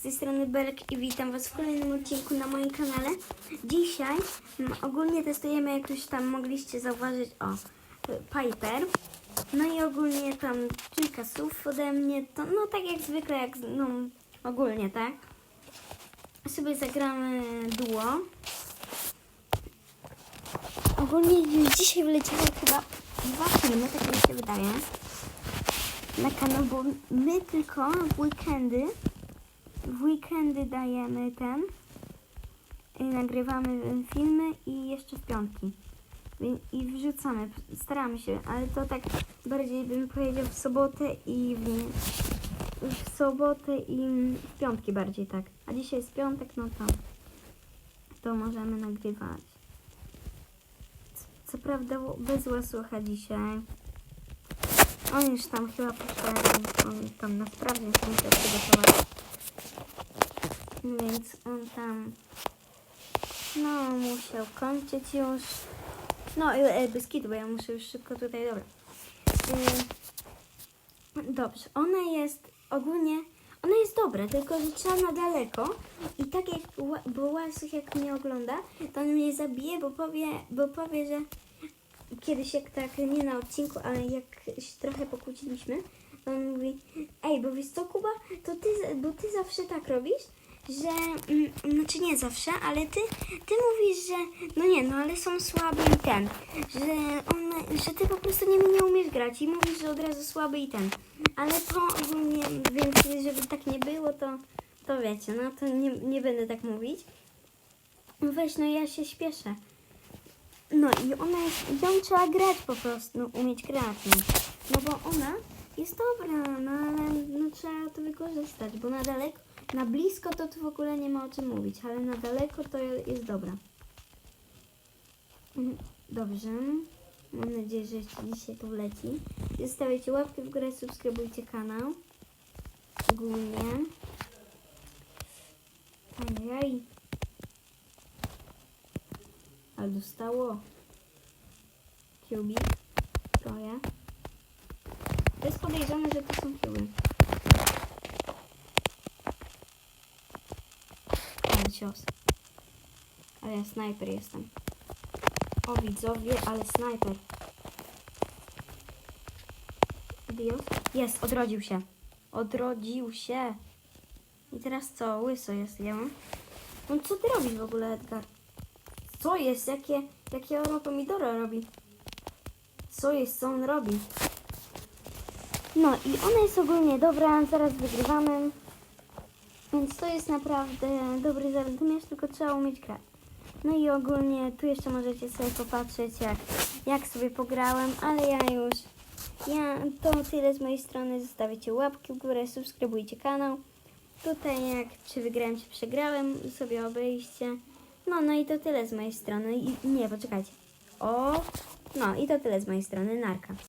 Z tej strony Belek i witam Was w kolejnym odcinku na moim kanale. Dzisiaj mm, ogólnie testujemy, jak już tam mogliście zauważyć, o, Piper. No i ogólnie tam kilka słów ode mnie, to no tak jak zwykle, jak no ogólnie, tak? Sobie zagramy duo. Ogólnie dzisiaj wleciały chyba dwa filmy, tak mi się wydaje, na kanał, bo my tylko w weekendy w weekendy dajemy ten, nagrywamy filmy i jeszcze w piątki. I wrzucamy, staramy się, ale to tak bardziej bym powiedział w sobotę i w, w sobotę i w piątki bardziej tak. A dzisiaj jest piątek, no to to możemy nagrywać. Co, co prawda bez łasucha dzisiaj. On już tam chyba poszedł, on tam na sprawdzian się musiał przygotować. Więc on tam no musiał kończyć już. No e, bez bo ja muszę już szybko tutaj, dobra. Y, dobrze, ona jest ogólnie, ona jest dobra, tylko że trzeba na daleko i tak jak, bo Łasuch jak mnie ogląda, to on mnie zabije, bo powie, bo powie, że kiedyś jak tak, nie na odcinku, ale jak się trochę pokłóciliśmy, to on mówi, ej, bo wiesz co Kuba, to ty, bo ty zawsze tak robisz, że, mm, znaczy nie zawsze, ale ty, ty mówisz, że, no nie, no ale są słaby i ten, że on, że ty po prostu nimi nie umiesz grać i mówisz, że od razu słaby i ten, ale to ogólnie, więc żeby tak nie było, to, to wiecie, no to nie, nie będę tak mówić. No Weź, no ja się śpieszę. No i ona jest, ją trzeba grać po prostu, no, umieć grać. No. no bo ona jest dobra, no ale no, trzeba to wykorzystać, bo na daleko, na blisko to tu w ogóle nie ma o czym mówić, ale na daleko to jest dobra. Mhm, Dobrze. Mam nadzieję, że jeszcze dzisiaj to wleci. Zostawiajcie łapkę w górę, subskrybujcie kanał. Ogólnie. Ajaj. Ale dostało. Kubik. Troje. To jest podejrzane, że to są kuby. Ale cios. Ale ja snajper jestem. O widzowie, ale snajper. Dios? Jest, odrodził się. Odrodził się. I teraz co? Łyso jest, mam. No co ty robisz w ogóle, Edgar? Co jest? Jakie, jakie ono pomidory robi? Co jest? Co on robi? No i ona jest ogólnie dobra, zaraz wygrywamy. Więc to jest naprawdę dobry zarytmiarz, tylko trzeba umieć grać. No i ogólnie tu jeszcze możecie sobie popatrzeć, jak, jak sobie pograłem, ale ja już, ja, to tyle z mojej strony. Zostawicie łapki w górę, subskrybujcie kanał. Tutaj jak czy wygrałem, czy przegrałem, sobie obejście. No, no i to tyle z mojej strony. I, nie, poczekajcie. O, no i to tyle z mojej strony. Narka.